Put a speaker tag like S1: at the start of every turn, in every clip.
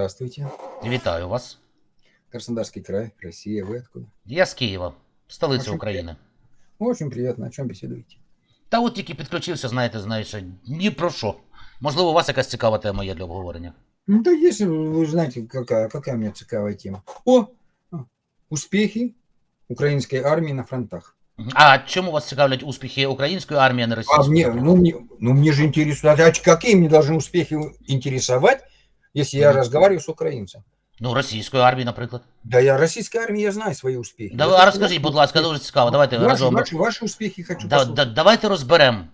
S1: Здравствуйте.
S2: Вітаю вас.
S1: Краснодарский край, Россия. Вы откуда?
S2: Я з Києва, столиця
S1: Очень
S2: України.
S1: Очень приятно. О чем беседуете?
S2: Та от тільки підключився, знаєте, знаєш, ні про що. Можливо, у вас якась цікава тема є для обговорення.
S1: Ну, да если вы знаете, какая, какая у меня цикавая тема. О, а, успехи украинской армии на фронтах.
S2: Мгм. А чому вас цікавлять успіхи української армії, а не
S1: А
S2: російської?
S1: мне,
S2: наприклад?
S1: ну, мне, ну, мне же интересует, а какие мне должны успехи интересовать, если я разговариваю с украинцем?
S2: Ну, російської армії, наприклад.
S1: Да я российской армии, я знаю свои успехи.
S2: Да, а розкажіть, будь ласка, дуже цікаво. Давайте
S1: ваши,
S2: разом.
S1: ваши, ваши успехи хочу
S2: Да,
S1: послушать.
S2: да, давайте розберемо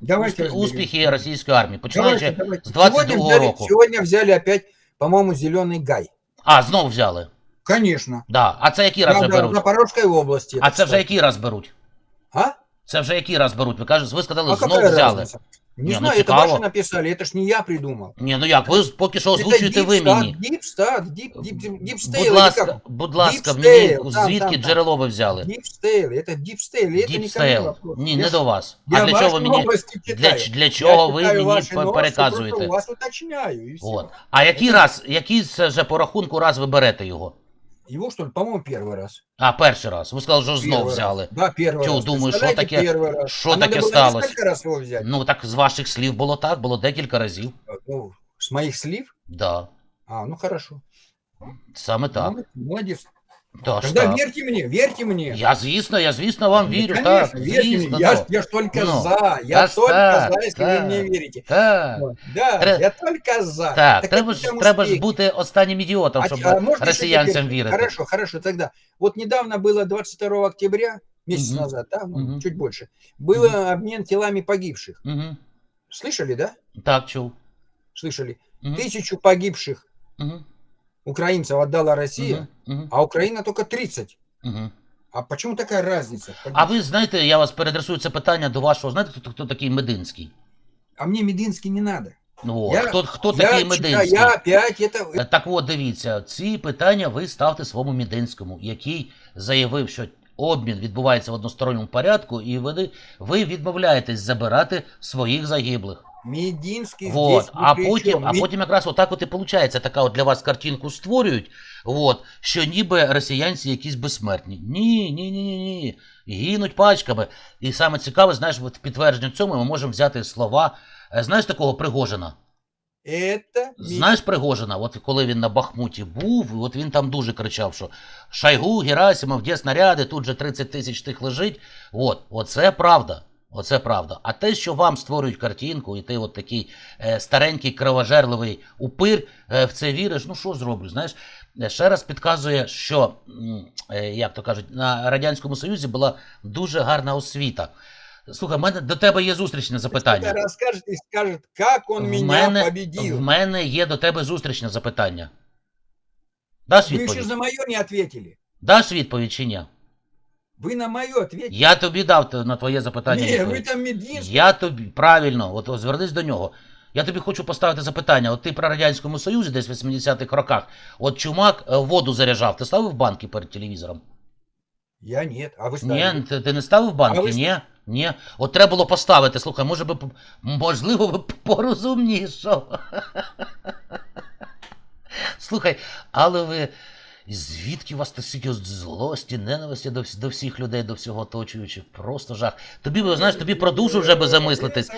S1: Давайте
S2: успі- успіхи російської армії, починаючи.
S1: Давайте, давайте.
S2: з 22-го
S1: Сегодня взяли-
S2: року.
S1: Сегодня взяли опять, по-моему, зеленый гай.
S2: А, знову взяли.
S1: Конечно.
S2: Да. А це який раз вже беруть?
S1: Запорожской области.
S2: А це вже який раз беруть?
S1: А?
S2: Це вже який раз беруть? Ви кажете, ви сказали,
S1: А
S2: знов взяли.
S1: разница? Не,
S2: Не, ну
S1: знаю, это
S2: цікаво.
S1: ваши написали, это ж не я придумал.
S2: Ні, ну як, ви поки що озвучуєте
S1: это
S2: ви
S1: Deep State,
S2: мені.
S1: Deep State, Deep, Deep, Deep, Deep State,
S2: Будь
S1: или
S2: ласка,
S1: как?
S2: будь ласка,
S1: Deep
S2: мені
S1: State, там,
S2: звідки
S1: там, там.
S2: джерело ви взяли?
S1: Deep State, это Deep State, это не ко мне
S2: Діпстейл.
S1: вопрос.
S2: Ні,
S1: Я
S2: не
S1: ж-
S2: до вас.
S1: я
S2: А для чого ви
S1: ваши
S2: мені
S1: новости
S2: для,
S1: читаю.
S2: ч- для
S1: Я
S2: чого ви
S1: читаю
S2: мені
S1: ваши
S2: пе-
S1: новости,
S2: переказуєте?
S1: просто у вас уточняю, и все.
S2: От. А який раз, який це вже по рахунку раз ви берете його?
S1: Его, что ли, по-моему, первый раз.
S2: А, перший раз. Ви сказали, що знов
S1: Первый раз.
S2: взяли.
S1: Да, первый
S2: Чё,
S1: раз.
S2: думаю, что
S1: Представляете,
S2: таке-
S1: первый раз.
S2: что
S1: А надо
S2: таке
S1: было
S2: сталося?
S1: несколько раз его взять.
S2: Ну так з ваших слів було так, було декілька разів.
S1: Ну, с моих слив?
S2: Да.
S1: А, ну хорошо.
S2: Саме так.
S1: Ну, Молодец.
S2: Тож
S1: Тогда
S2: так.
S1: верьте мне, верьте мне.
S2: Я, звісно, я, звісно, вам
S1: Ну,
S2: вірю.
S1: конечно,
S2: Так,
S1: верьте
S2: звісно,
S1: мне. Я,
S2: да.
S1: ж- я ж только
S2: Ну,
S1: за. Я
S2: да ж
S1: только
S2: так,
S1: за, если
S2: так.
S1: вы мне верите.
S2: Так.
S1: Вот, Да,
S2: Тре-
S1: я только за.
S2: Так,
S1: Так
S2: треба
S1: это
S2: ж,
S1: там
S2: треба ж
S1: успехи.
S2: бути останнім ідіотом,
S1: А,
S2: щоб
S1: а можно еще
S2: росіянцям
S1: теперь?
S2: вірити.
S1: Хорошо, хорошо, тогда. Вот недавно было 22 октября, месяц
S2: Мгм.
S1: назад, да, ну,
S2: Мгм.
S1: чуть больше, было обмен телами погибших.
S2: Угу.
S1: Слышали, да?
S2: Так, чув.
S1: Слышали.
S2: Угу.
S1: Тысячу погибших
S2: Угу.
S1: Украинцев отдала Россия,
S2: Угу.
S1: а Украина только 30.
S2: Угу.
S1: А почему такая разница?
S2: А ви знаєте, я вас переадресую це питання до вашого. Знаєте, хто, хто такий Мединський?
S1: А мне Мединский не надо.
S2: Ну,
S1: Я-
S2: хто, хто
S1: я,
S2: такий Мединський?
S1: я опять это...
S2: Е, Так от дивіться, ці питання ви ставте своєму Мединському, який заявив, що обмін відбувається в односторонньому порядку, і ви, ви відмовляєтесь забирати своїх загиблих.
S1: Мединский
S2: Вот.
S1: здесь
S2: А потім, а потім якраз отак от і виходить, така от для вас картинку створюють, от, що ніби росіянці якісь безсмертні. Ні, ні, ні, ні, ні. Гинуть пачками. І саме цікаве, знаєш, в підтвердження цьому ми можемо взяти слова. е, Знаєш такого Пригожина?
S1: Это...
S2: Знаєш Пригожина, от коли він на Бахмуті був, от він там дуже кричав, що Шайгу, Герасимов, де снаряди, тут же 30 тисяч тих лежить. От, оце правда. Оце правда. А те, що вам створюють картинку, і ти от такий е, старенький кровожерливий упир е, в це віриш, ну що зроблю? Знаєш, Е, ще раз підказує, що, е, як то кажуть, на Радянському Союзі була дуже гарна освіта. Слухай, в мене до тебе є зустрічне запитання.
S1: Кто-то расскажет и скажет, как он
S2: В мене,
S1: победил.
S2: в мене є до тебе зустрічне запитання. Даш
S1: Вы еще
S2: відповідь?
S1: за мое не ответили.
S2: Даш відповідь чи ні?
S1: Вы на мое ответили.
S2: Я тобі дав те- на твоє запитання.
S1: Не, вы
S2: відповідь.
S1: там Мединский.
S2: Я тобі, правильно, от, от звернись до нього. Я тобі хочу поставити запитання. От ти при Радянському Союзі десь в 80-х роках, от чумак е, воду заряджав. Ти ставив банки перед телевізором?
S1: Я нет, а вы ставили.
S2: Ні, ти, ти не ставив банки?
S1: А ви
S2: Ні. Ні. От треба було поставити. Слухай, може би п- можливо би порозумнішав. Слухай, але ви. Звідки у вас стільки злості, ненависті до, до всіх людей, до всього оточуючих? Просто жах. Тобі, би, знаєш, тобі про душу вже би замислитись.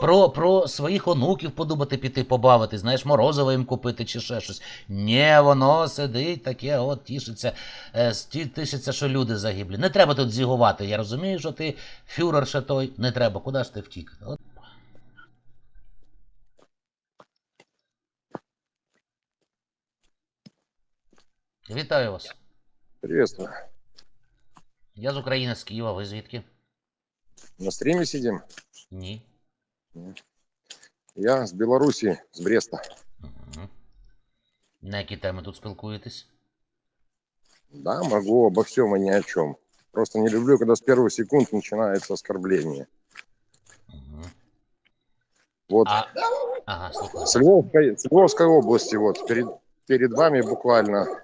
S2: Про, про своїх онуків подумати піти побавити, знаєш, морозиво їм купити чи ще щось. Ні, воно сидить таке, от тішиться, е, тішиться, що люди загиблі. Не треба тут зігувати. Я розумію, що ти фюрер ще той. Не треба. Куди ж ти втік? От. Вітаю вас.
S3: Приветствую.
S2: Я з України, з Києва. Ви звідки?
S3: На стриме сидим.
S2: Ні.
S3: Я с Беларуси, с Бреста.
S2: Мгм. На які теми тут спілкуєтесь?
S3: Да, могу обо всем и ни о чем. Просто не люблю, когда с первых секунд начинается оскорбление.
S2: Мгм.
S3: Вот
S2: А... Ага,
S3: с, Львовской, с Львовской области, вот перед, перед вами буквально,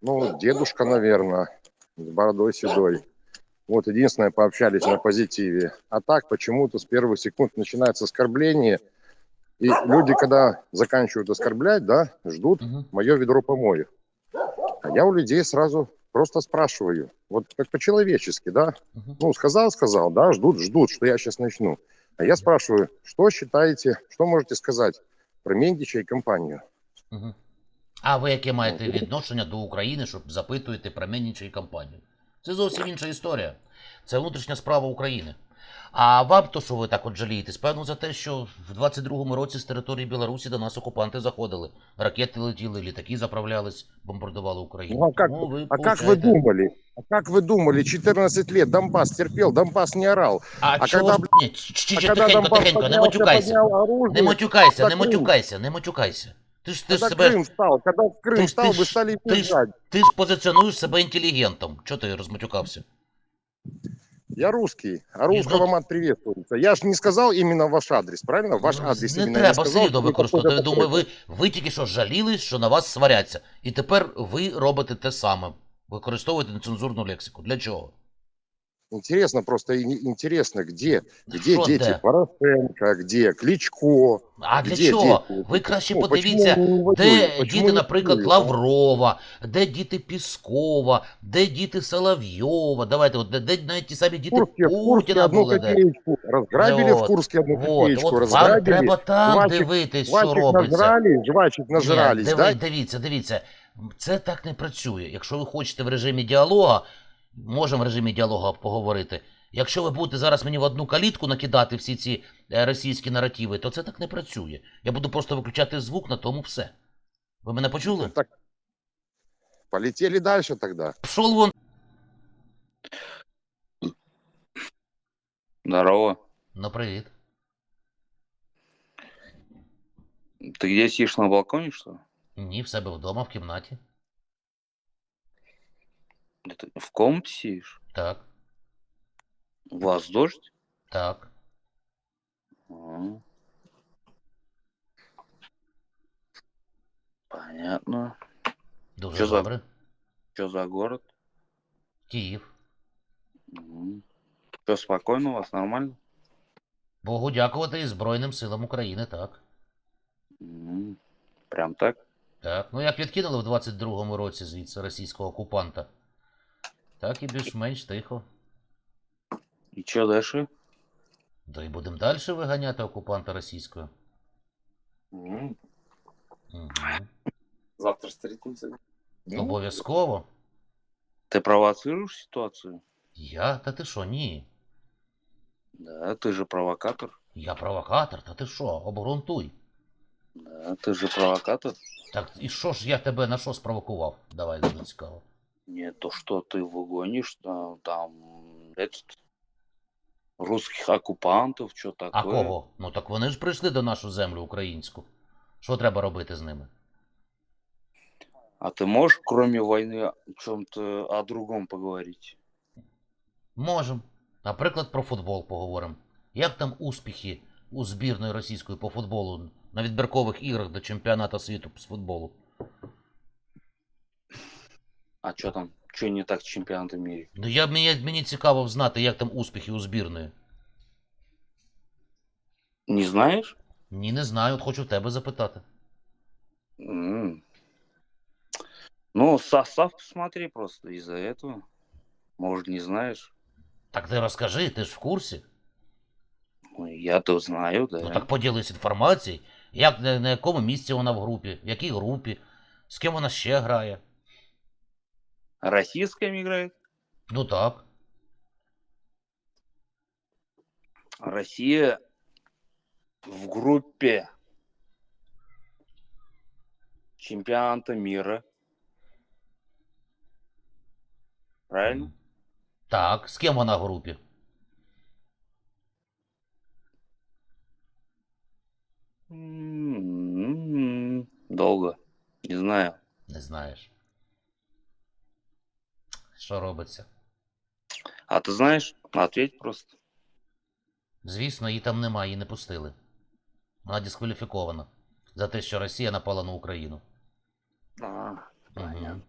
S3: ну, дедушка, наверное, с бородой седой. Вот единственное, пообщались на позитиве. А так почему-то с первых секунд начинается оскорбление. И люди, когда заканчивают оскорблять, да, ждут
S2: Угу.
S3: мое ведро помоев. А я у людей сразу просто спрашиваю, вот как по-человечески, да,
S2: Угу.
S3: ну, сказал, сказал, да, ждут, ждут, что я сейчас начну. А я спрашиваю, что считаете, что можете сказать про Мендича и компанию?
S2: Угу. А ви яке маєте відношення до України, щоб запитуєте про Менніча і компанію? Це зовсім інша історія. Це внутрішня справа України. А вам то, що ви так от жалієтесь, певно, за те, що в 22-му році з території Білорусі до нас окупанти заходили, ракети летіли, літаки заправлялись, бомбардували Україну.
S3: Ну, а как-
S2: Тому ви
S3: А как вы
S2: получаєте-
S3: думали? А как вы думали, 14 лет Донбасс терпел, Донбасс не орал.
S2: А,
S3: а
S2: чого
S3: когда,
S2: ж... Ні, ч- ч-
S3: А
S2: ч-
S3: когда
S2: тихенько,
S3: Донбасс
S2: тихенько, не
S3: поднялся,
S2: матюкайся.
S3: поднял оружие,
S2: Не матюкайся, не
S3: за Крым.
S2: матюкайся, не матюкайся. Ти ж, ти ж
S3: когда
S2: себе
S3: Крым стал, когда в Крым
S2: Ты ж-
S3: стал,
S2: ты
S3: вы
S2: ж-
S3: стали
S2: ты ж-
S3: бежать.
S2: Ти ж позиціонуєш себе інтелігентом. Чого ти розматюкався?
S3: Я русский, а
S2: И
S3: русского
S2: вот-
S3: мат приветствуется. Я же не сказал именно ваш адрес, правильно? Ваш
S2: Ну,
S3: адрес
S2: не
S3: именно
S2: треба
S3: я сказал.
S2: сліду
S3: что вы
S2: використовувати. Я
S3: такой-то,
S2: думаю, ви, ви тільки що жалілись, що на вас сваряться. І тепер ви робите те саме. Використовуєте нецензурну лексику. Для чого?
S3: Интересно просто, интересно, где, где
S2: Що
S3: дети
S2: де?
S3: Порошенко, где Кличко,
S2: А для
S3: где
S2: чого?
S3: дети?
S2: Ви краще
S3: Ну,
S2: подивіться,
S3: почему
S2: де?
S3: Почему
S2: діти, наприклад? Лаврова, де діти Піскова, де діти Соловйова. Давайте, от де, де навіть ті самі діти
S3: Курске,
S2: Путіна були. Де.
S3: копеечку. Разграбили
S2: Вот,
S3: в Курске одну
S2: От,
S3: копеечку,
S2: от вам треба там
S3: жвачек-
S2: дивитись, що
S3: Жвачек
S2: робиться.
S3: нажрали, жвачек нажрались,
S2: Ні,
S3: да?
S2: диви, дивіться, дивіться. Це так не працює. Якщо ви хочете в режимі діалога, можемо в режимі діалога поговорити. Якщо ви будете зараз мені в одну калітку накидати всі ці е, російські наративи, то це так не працює. Я буду просто виключати звук, на тому все. Ви мене почули?
S3: Так, полетели дальше тогда.
S2: Пшов вон.
S4: Здорово.
S2: Ну, привіт.
S4: Ты где сидишь на балконе, что ли?
S2: Ні, в себе вдома, в кімнаті.
S4: Ты в комнате сидишь?
S2: Так,
S4: У вас дождь?
S2: так.
S4: А. Понятно.
S2: Дуже
S4: Що за-
S2: добре.
S4: Что за город?
S2: Київ.
S4: Все спокойно у вас, нормально?
S2: Богу дякувати і Збройним силам України, так.
S4: М, Прям так?
S2: Так. Ну як відкинули в 22-му році звідси російського окупанта, так і більш-менш тихо.
S4: И что дальше?
S2: Да і будемо далі виганяти окупанта російського.
S4: М,
S2: Угу.
S4: Завтра встретимся.
S2: Обов'язково.
S4: Ты провоцируешь ситуацию?
S2: Я? Та ти що, ні.
S4: Да, ты же провокатор.
S2: Я провокатор, та ти що, обґрунтуй.
S4: Да, ты же провокатор.
S2: Так і що ж я тебе на що спровокував? Давай, дуже цікаво.
S4: Не то, что ты выгонишь а, там этот, русских оккупантов, что такое.
S2: А кого? Ну так вони ж прийшли до нашу землю українську. Що треба робити з ними?
S4: А ты можешь, кроме войны, о чем-то о другом поговорить?
S2: Можем. Наприклад, про футбол поговоримо. Як там успіхи у збірної російської по футболу на відбіркових іграх до чемпіонату світу з футболу?
S4: А что там? Что не так с чемпионатом мира?
S2: Ну я мені, мені цікаво знати, як там успіхи у збірної.
S4: Не знаешь?
S2: Ні, не знаю, от хочу в тебе запитати.
S4: М. Ну, состав посмотри просто из-за этого. Может, не знаешь?
S2: Так ти розкажи, ти ж в курсі.
S4: Ну, я-то знаю, да.
S2: Ну так поділись інформацією, як на, на якому місці вона в групі, в якій групі, з ким вона ще грає.
S4: Российская играет.
S2: Ну так.
S4: Россия в группе чемпионата мира. Правильно?
S2: Так, з ким вона в групі?
S4: М, Долго. Не знаю.
S2: Не знаєш. Що робиться?
S4: А ты знаешь? Ответь просто.
S2: Звісно, її там немає, її не пустили. Вона дискваліфікована за те, що Росія напала на Україну.
S4: А, понятно.
S2: Мгм.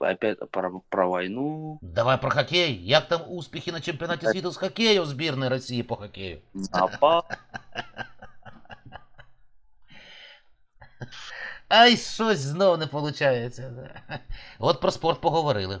S4: Опять про, про войну.
S2: Давай про хокей. Як там успіхи на чемпіонаті світу з хокею збірної Росії по хокею?
S4: Напал.
S2: Ай, щось знов не виходить. От про спорт поговорили.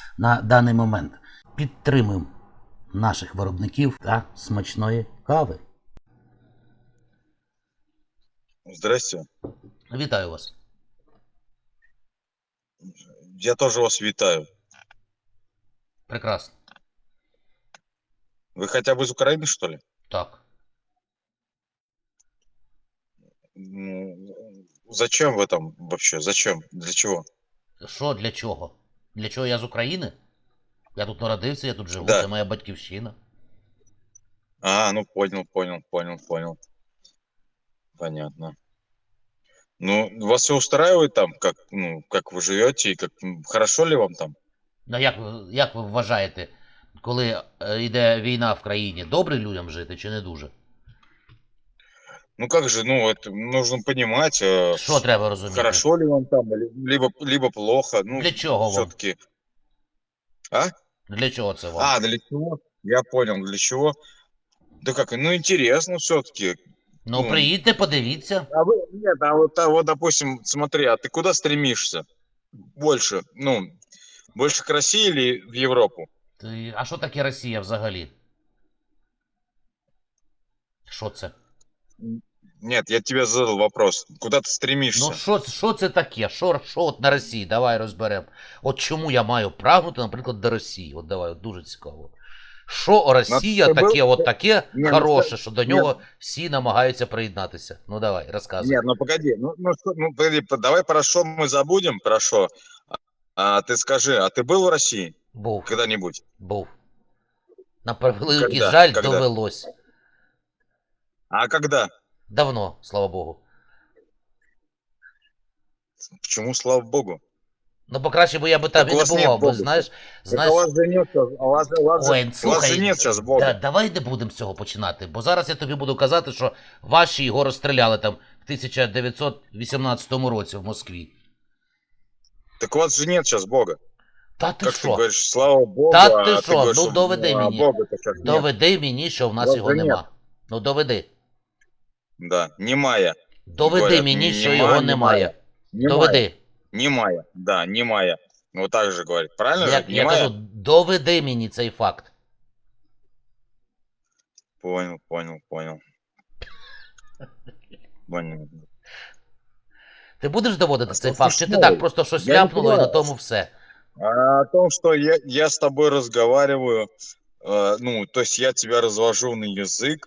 S2: на даний момент. Підтримуємо наших виробників та смачної кави.
S5: Здрасте.
S2: Вітаю вас.
S5: Я тоже вас вітаю.
S2: Прекрасно.
S5: Вы хотя бы из Украины, что ли?
S2: Так.
S5: Ну, зачем вы там вообще? Зачем? Для чего?
S2: Що для чого? Для чого я з України? Я тут народився, я тут живу,
S5: Да.
S2: це моя батьківщина.
S5: А, ну понял, понял, понял, понял. Понятно. Ну, вас все устраивает там, как, ну, как вы живете и как хорошо ли вам там?
S2: Ну як, ви- як ви вважаєте, коли е, йде війна в країні, добре людям жити чи не дуже?
S5: Ну как же, ну, это нужно понимать, э,
S2: Що треба розуміти?
S5: хорошо ли вам там, или- либо, либо плохо. Ну,
S2: Для чого вам?
S5: все-таки. А?
S2: Для чого це вам?
S5: А, для чего? Я понял, для чего. Да как, ну интересно все-таки.
S2: ну
S5: ну,
S2: приїдьте, подивіться.
S5: А вы, нет, а вот, а вот, допустим, смотри, а ты куда стремишься? Больше, ну, больше к России или в Европу?
S2: Ти- А що таке Росія взагалі? Що це?
S5: Нет, я тебе задал вопрос. Куда ты стремишься?
S2: Ну що, що це таке? Що, що от на Росії? Давай розберемо. От чому я маю прагнути, наприклад, до Росії? От давай, от дуже цікаво. Що Росія
S5: це був-
S2: таке, от таке
S5: Ні, ну,
S2: хороше,
S5: це-
S2: що до
S5: ні.
S2: нього всі намагаються приєднатися? Ну давай, розказуй.
S5: Нет, ну погоди, ну, ну, что- ну погоди, по- давай про что мы забудем, про что. А ты скажи, а ты был в России
S2: Був,
S5: когда-нибудь?
S2: був. На превеликий
S5: Когда?
S2: жаль,
S5: Когда?
S2: довелось.
S5: А когда?
S2: Давно, слава Богу.
S5: Почему, слава богу?
S2: Ну, покраще би я би там
S5: Так
S2: і
S5: у
S2: не
S5: вас нет
S2: бував, бо
S5: Бога.
S2: знаєш,
S5: Так
S2: знаєш.
S5: у вас же нет, сейчас- у вас, у вас, же-
S2: Ой,
S5: у вас
S2: слухай,
S5: же нет сейчас
S2: Да,
S5: бога.
S2: давай не будемо з цього починати, бо зараз я тобі буду казати, що ваші його розстріляли там в 1918 році в Москві.
S5: Так у вас же нет сейчас бога.
S2: Та ти
S5: как ты
S2: що?
S5: говоришь, слава богу,
S2: Та
S5: а
S2: ты
S5: ты
S2: шо?
S5: говоришь,
S2: Ну,
S5: что,
S2: доведи
S5: а,
S2: мені.
S5: Бога-то как нет.
S2: Доведи мені, що в нас
S5: Вас
S2: його
S5: же
S2: нема.
S5: нет.
S2: Ну доведи.
S5: Да, немая.
S2: Доведи
S5: Говорять,
S2: мені,
S5: ні-
S2: що
S5: нема,
S2: його
S5: немає.
S2: немає. Доведи.
S5: Немая, да, немая. Вот так же говорит. Правильно
S2: Я,
S5: же?
S2: я кажу, доведи мені цей факт.
S5: Понял, понял, понял. Понял.
S2: Ти будеш доводити цей факт, чи ти
S5: смішного?
S2: так просто щось
S5: Я не
S2: ляпнуло і на
S5: понимаю.
S2: тому все?
S5: А о том, что я, я с тобой разговариваю, э, ну, то есть я тебя развожу на язык,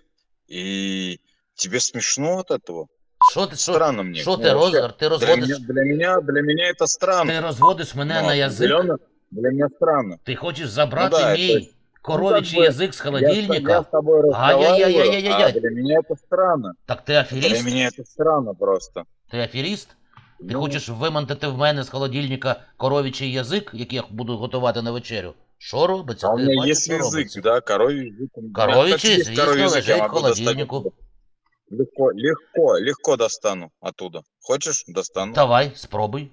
S5: и тебе смешно от этого?
S2: Що ти, що,
S5: Странно мне.
S2: що
S5: Ну,
S2: ти, роз,
S5: вообще,
S2: ти
S5: для,
S2: розводиш,
S5: меня, для, меня, для меня это странно.
S2: ти розводиш мене
S5: Ну,
S2: на язик?
S5: определенно Для меня странно.
S2: Ти хочеш забрати
S5: Ну да,
S2: мій
S5: то есть,
S2: коров'ячий
S5: ну, как бы,
S2: язик з
S5: Я, с-
S2: холодильника?
S5: я с тобой разговариваю,
S2: Ай-яй-яй-яй-яй-яй.
S5: а для меня это странно.
S2: Так ти
S5: Для
S2: аферіст?
S5: меня это странно просто.
S2: Ти аферіст? Ти
S5: Ну,
S2: хочеш вимонтати в мене з холодильника коров'ячий язик, який я буду готувати на вечерю? Що робиться?
S5: А у
S2: Ти
S5: меня
S2: бачиш,
S5: есть
S2: що
S5: язык,
S2: робиться?
S5: да, коровий язык. У меня
S2: Коровичий,
S5: как есть
S2: звісно,
S5: коровий язык,
S2: лежить
S5: я
S2: в
S5: могу достать
S2: холодильнику.
S5: Легко, легко, легко достану оттуда. Хочешь, достану.
S2: Давай, спробуй.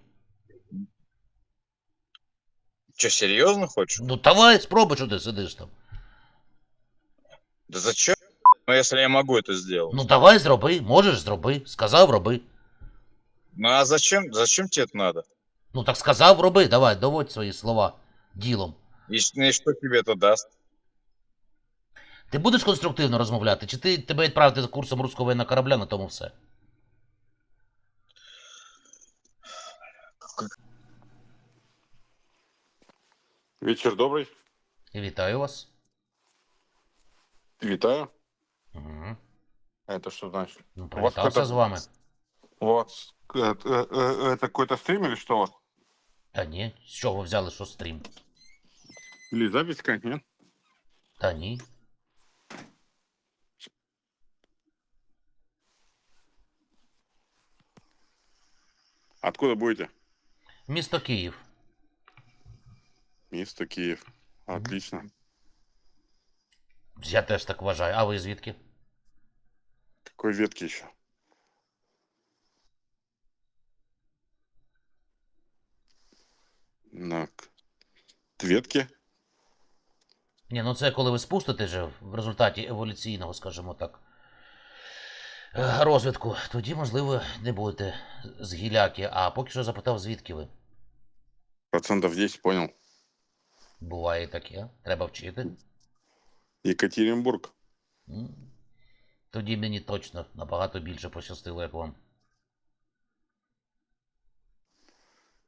S5: Че, серьезно хочешь?
S2: Ну давай, спробуй, що ти сидиш там.
S5: Да зачем? Ну, если я могу это сделать.
S2: Ну давай зроби, можеш зроби. Сказав, роби.
S5: Ну, а зачем, зачем тебе это надо?
S2: Ну так сказав, роби, давай, доводь свої слова ділом.
S5: И, ш- и что тебе это даст?
S2: Ти будеш конструктивно розмовляти, чи ти тебе відправити за курсом руського воєнного корабля на тому все?
S6: Вечір добрий.
S2: Вітаю вас.
S6: Вітаю.
S2: Угу.
S6: Это что значит?
S2: Ну,
S6: У вас
S2: привітався
S6: какой-то-
S2: з вами.
S6: У вас э, э, э, это какой-то стрим или что у вас?
S2: Та ні, з чого ви взяли, що стрім?
S6: Или запись какая-то, нет?
S2: Та ні.
S6: Откуда будете?
S2: Місто Київ.
S6: Место Киев. Отлично.
S2: Я теж так вважаю. А ви звідки?
S6: Какой ветки еще? На к- ветки?
S2: Ні, ну це коли ви спустите же в результаті еволюційного, скажімо так, розвитку, тоді, можливо, не будете з гіляки. А поки що запитав, звідки ви?
S6: Процентов 10, понял.
S2: Буває і таке. Треба вчити.
S6: Екатеринбург.
S2: М. Тоді мені точно набагато більше пощастило, як вам.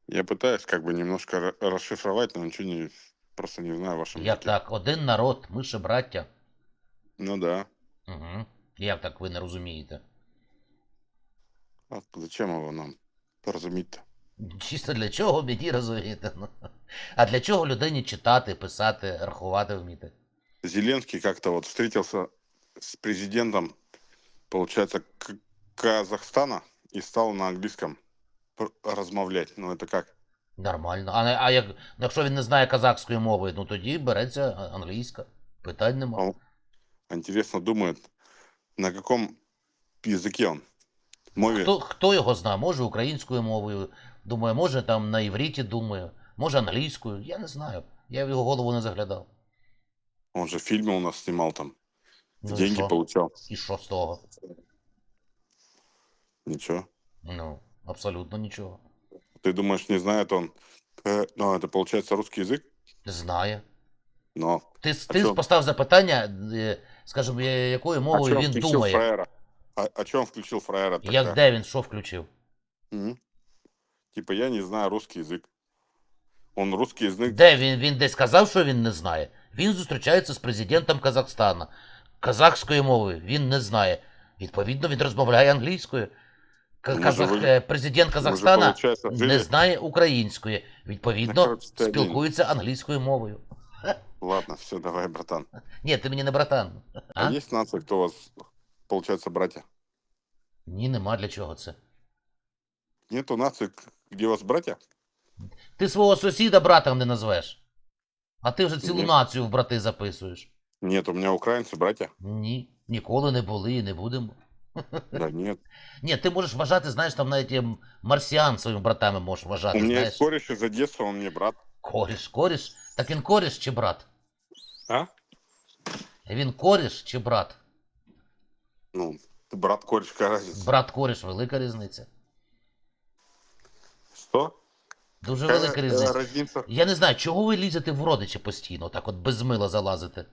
S6: Я пытаюсь как бы немножко ра- расшифровать, но ничего не... Просто не знаю вашем
S2: Як
S6: языке.
S2: так? Один народ, ми ще браття.
S6: Ну да.
S2: Угу. Як так ви не розумієте?
S6: А зачем его нам разуметь-то?
S2: Чисто для чого мені розумієте? Ну. А для чого людині читати, писати, рахувати вміти?
S6: Зеленский как-то вот встретился с президентом, получается, Казахстана и стал на английском размовлять. Ну это как?
S2: Нормально. А, а як, якщо він не знає казахської мови, ну тоді береться англійська. Питань нема.
S6: Он, интересно думает, на каком языке он? Мове?
S2: Хто, хто його знає? Може українською мовою думає, може там на івріті думає, може англійською. Я не знаю. Я в його голову не заглядав.
S6: Он же фильмы у нас снимал там,
S2: Ну, і
S6: деньги
S2: що?
S6: получал.
S2: І що з того?
S6: Ничего.
S2: Ну, абсолютно нічого.
S6: Ты думаешь, не знает он? Э, ну, это получается русский язык,
S2: Знає.
S6: но
S2: Ти,
S6: А
S2: ти
S6: чо?
S2: постав запитання, е, скажімо, я- якою
S6: а
S2: мовою
S6: чё он
S2: він
S6: включил
S2: думає.
S6: фраера? А, а чё он включил фраера тогда?
S2: Як де він що включив?
S6: М? Типа, я не знаю русский язык. Он русский язык
S2: Де він, він десь казав, що він не знає. Він зустрічається з президентом Казахстана. Казахської мови він не знає. Відповідно, він розмовляє англійською. К-
S6: Ну,
S2: Казах...
S6: може, ви-
S2: е, Президент
S6: Мы же,
S2: Казахстана
S6: получается,
S2: не
S6: жили-
S2: знає української.
S6: Ну,
S2: Відповідно,
S6: коротше, ти один.
S2: спілкується англійською мовою.
S6: Ладно, все, давай, братан.
S2: Ні, ти мені не братан.
S6: А,
S2: А?
S6: есть нация, кто у вас, получается, братья?
S2: Ні, нема для чого це.
S6: Нету нации, к- где у вас братья?
S2: Ти свого сусіда братом не назвеш. А ти вже цілу
S6: Ні.
S2: націю в брати записуєш.
S6: Нет, у меня украинцы братья.
S2: Ні, ніколи не були і не будемо.
S6: Да нет.
S2: Ні, ти можеш вважати, знаєш, там навіть є марсіан своїми братами можеш вважати,
S6: У меня
S2: знаєш.
S6: есть кореш из Одессы, он мне брат.
S2: Коріш, коріш. Так він коріш чи брат?
S6: А?
S2: Він коріш чи брат?
S6: Ну, брат кореш, какая разница?
S2: Брат коріш, велика різниця.
S6: Что?
S2: Дуже
S6: Какая,
S2: велика
S6: э,
S2: різниця.
S6: разница?
S2: Я не знаю, чого ви лізете в родичі постійно, так от без мила залазите.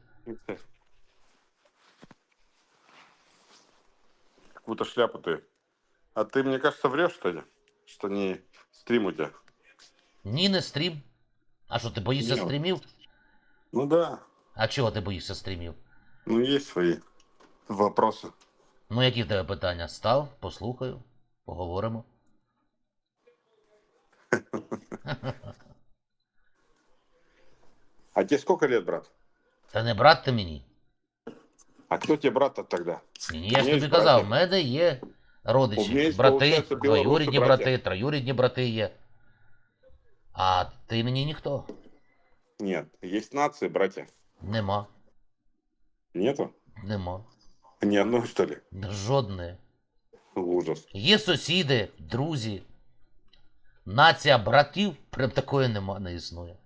S6: Какую-то шляпу ты. А ты, мне кажется, врешь, что ли? Что не стрим у тебя?
S2: Ні, не стрім. А що, ти боїшся
S6: Ні.
S2: стрімів?
S6: Ну да.
S2: А чого ти боїшся стрімів?
S6: Ну, есть свои вопросы.
S2: Ну, які в тебе питання? Став, послухаю, поговоримо.
S6: А тебе сколько лет, брат?
S2: Та не брат ти мені.
S6: А кто тебе брат-то тогда?
S2: Ні, ні, я ж тобі казав, в мене є
S6: У
S2: родичі,
S6: є,
S2: брати, двоюрідні
S6: браття.
S2: брати, троюрідні брати є. А ти мені ніхто.
S6: Нет, есть нации, братья.
S2: Нема.
S6: Нету?
S2: Нема.
S6: Ни одной, что ли?
S2: Жодної.
S6: Ужас.
S2: Є сусіди, друзі. Нація братів прям такої нема, не існує.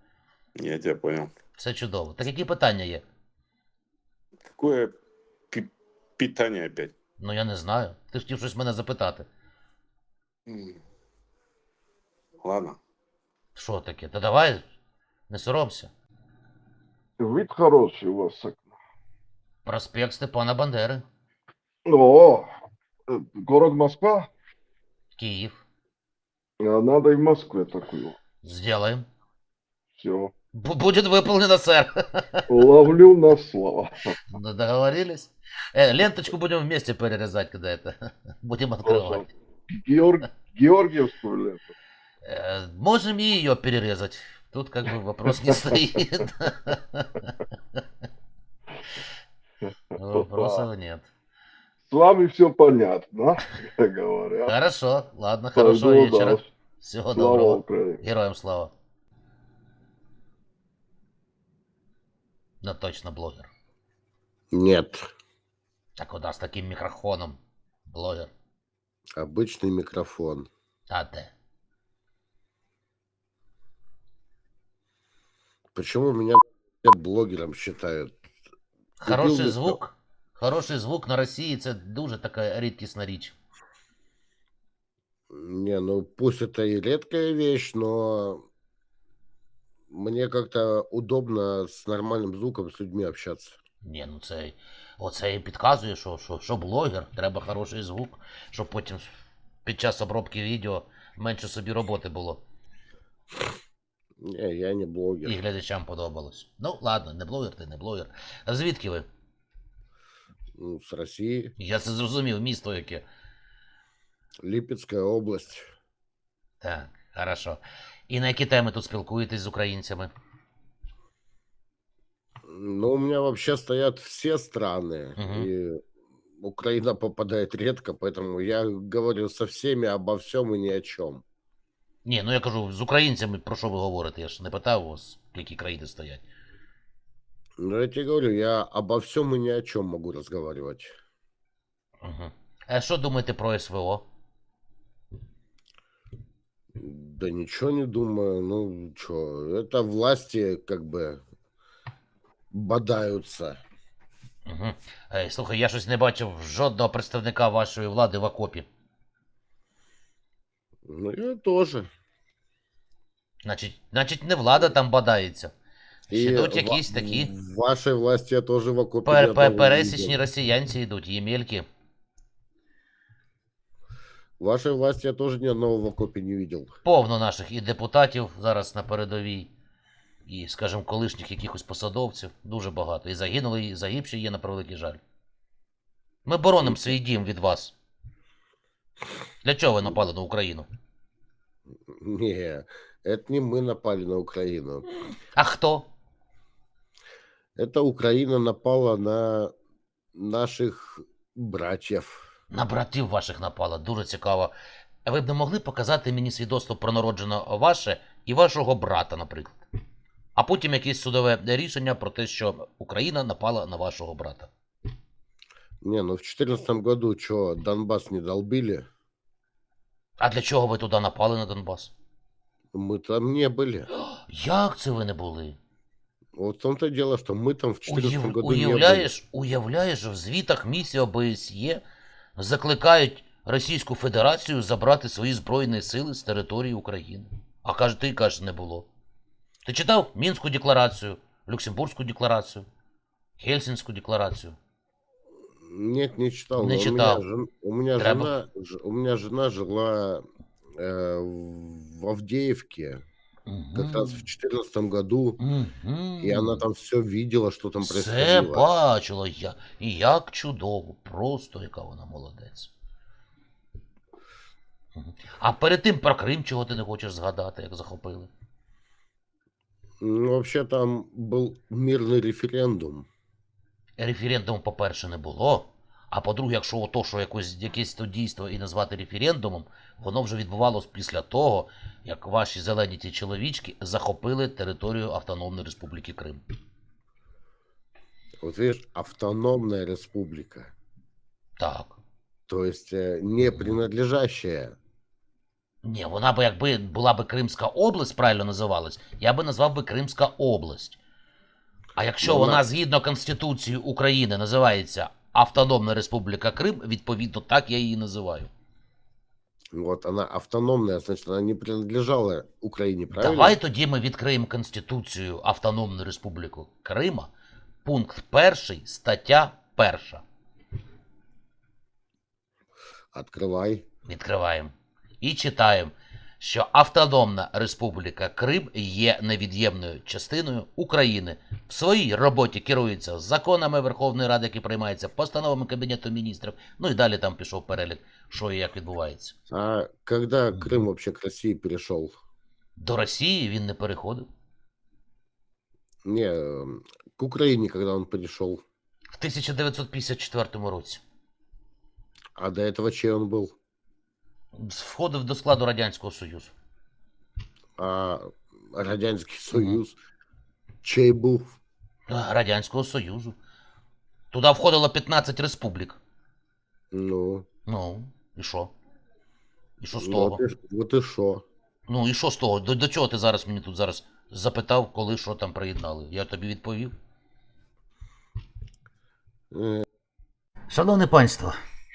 S6: Я тебя понял.
S2: Все чудово. Так які питання є?
S6: Какое пи- питание опять?
S2: Ну я не знаю. Ти ж хотів щось мене запитати.
S6: М. Ладно.
S2: Що таке? Та давай, не соромся.
S7: Вид хороший у вас. с окна.
S2: Проспект Степана Бандери,
S7: О, э, город Москва?
S2: Київ.
S7: А Надо и в Москве такую.
S2: Сделаем.
S7: Все.
S2: Б- Будет выполнено, сэр.
S7: Ловлю на слово.
S2: Ну, Договорились? Э, ленточку будем вместе перерезать, когда это будем открывать.
S7: Георг... Георгиевскую ленту.
S2: Э, можем и ее перерезать. Тут как бы вопрос не стоит. Вопросов нет.
S7: С вами все понятно, как говорят.
S2: Хорошо, ладно, хорошего
S7: Пойду
S2: вечера.
S7: Слава
S2: доброго.
S7: Украине.
S2: Героям слава. Ну точно блогер.
S8: Нет,
S2: Так куда з таким мікрофоном. Блогер.
S8: обычный микрофон.
S2: А де?
S8: Почему меня б***ь, блогером считают?
S2: Хороший
S8: мікро-
S2: звук. Хороший звук на Росії це дуже така рідкісна річ.
S8: Не, ну пусть это и редкая вещь, но мне как-то удобно с нормальным звуком с людьми общаться.
S2: Ні, ну це оце і підказує, що, що, що блогер, треба хороший звук, щоб потім під час обробки відео менше собі роботи було.
S8: Не, я не блогер.
S2: І глядачам подобалось. Ну, ладно, не блогер, ти не блогер. А звідки ви?
S8: Ну, с России,
S2: Я це зрозумів, місто яке.
S8: Липецкая область.
S2: Так, хорошо. І на які теми тут спілкуєтесь з українцями?
S8: Ну, у меня вообще стоят все страны,
S2: Мгм.
S8: и Украина попадает редко, поэтому я говорю со всеми обо всем и ни о чем.
S2: Ні, ну я кажу, з українцями про що ви говорите? Я ж не питав вас, які країни стоять.
S8: Но я тебе говорю, я обо всем и ни о чем могу разговаривать.
S2: Угу. А що думаєте про СВО?
S8: Да ничего не думаю. Ну, что, это власти как бы бодаются.
S2: Угу. Слухай, я щось не бачив жодного представника вашої влади в окопі.
S8: Ну, я тоже.
S2: Значить, значить, не влада там бодається.
S8: И
S2: Йдуть
S8: ва-
S2: якісь такі
S8: В вашей власти я тоже в окопе
S2: пер-
S8: ни
S2: пер-
S8: не
S2: пересічні
S8: видел.
S2: росіянці йдуть, ємельки.
S8: В вашей власти я тоже ни одного в окопе не видел.
S2: Повно наших і депутатів зараз на передовій, і, скажімо, колишніх якихось посадовців. Дуже багато. І загинули, і загибші є на превеликий жаль. Ми боронимо свій дім від вас. Для чого ви напали на Україну?
S8: Не, это не мы напали на Украину.
S2: А хто?
S8: Это Украина напала на наших братьев.
S2: На братів ваших напала. Дуже цікаво. А ви б не могли показати мені свідоцтво про народжено ваше і вашого брата, наприклад. А потім якесь судове рішення про те, що Україна напала на вашого брата.
S8: Не, ну в четырнадцатом году что, Донбасс не долбили?
S2: А для чого ви туди напали на Донбас?
S8: Мы там не были.
S2: Як це ви не були?
S8: Вот в том-то и дело, что мы там в 2014
S2: Уяв...
S8: году не были.
S2: Уявляєш, уявляєш, в звітах місії ОБСЄ закликають Російську Федерацію забрати свої Збройні сили з території України. А каже, ти кажеш, не було. Ти читав Мінську декларацію, Люксембурзьку декларацію, Хельсінську декларацію?
S8: Нет, не читал.
S2: Не
S8: но
S2: читал.
S8: У меня, жен- у меня
S2: Треба.
S8: жена, ж- у меня жена жила э, в Авдеевке как раз в 2014 году, и она там все видела, что там
S2: Все
S8: происходило.
S2: бачила я. І як чудово, просто яка вона молодець. Мгм. А перед тим про Крим чого ти не хочеш згадати, як захопили?
S8: Ну, вообще там был мирный референдум.
S2: Референдуму, по-перше, не було. А по-друге, якщо ото, що якось, якесь то дійство і назвати референдумом, воно вже відбувалось після того, як ваші зелені ті чоловічки захопили територію Автономної Республіки Крим.
S8: Вот видишь, автономная республика.
S2: Так.
S8: То есть э, не принадлежащая.
S2: Ні, вона би якби була би Кримська область, правильно називалась, я би назвав би Кримська область. А якщо
S8: Ну,
S2: вона
S8: вона-
S2: згідно Конституції України називається Автономна Республіка Крим, відповідно так я її називаю.
S8: Вот она автономная, значит, она не принадлежала Украине, правильно?
S2: Давай тоді ми відкриємо Конституцію Автономної Республіки Крима, пункт перший, стаття перша.
S8: Открывай.
S2: Відкриваємо. І читаємо, що Автономна Республіка Крим є невід'ємною частиною України. В своїй роботі керується законами Верховної Ради, які приймаються, постановами Кабінету міністрів. Ну і далі там пішов перелік, що і як відбувається.
S8: А когда
S2: Мгм.
S8: Крым вообще к России перешел?
S2: До Росії він не переходив.
S8: Не, э, к Украине, когда он перешел.
S2: В 1954 році.
S8: А до этого чей он был?
S2: Входив до складу Радянського Союзу.
S8: А Радянський Союз чий був?
S2: Радянського Союзу. Туди входило 15 республік.
S8: Ну,
S2: Ну, і що? І що з
S8: ну
S2: того?
S8: от і- от і що?
S2: Ну і що з того? До, до чого ти зараз мені тут зараз запитав, коли що там приєднали? Я тобі відповів.
S8: Е,
S2: Шановне панство,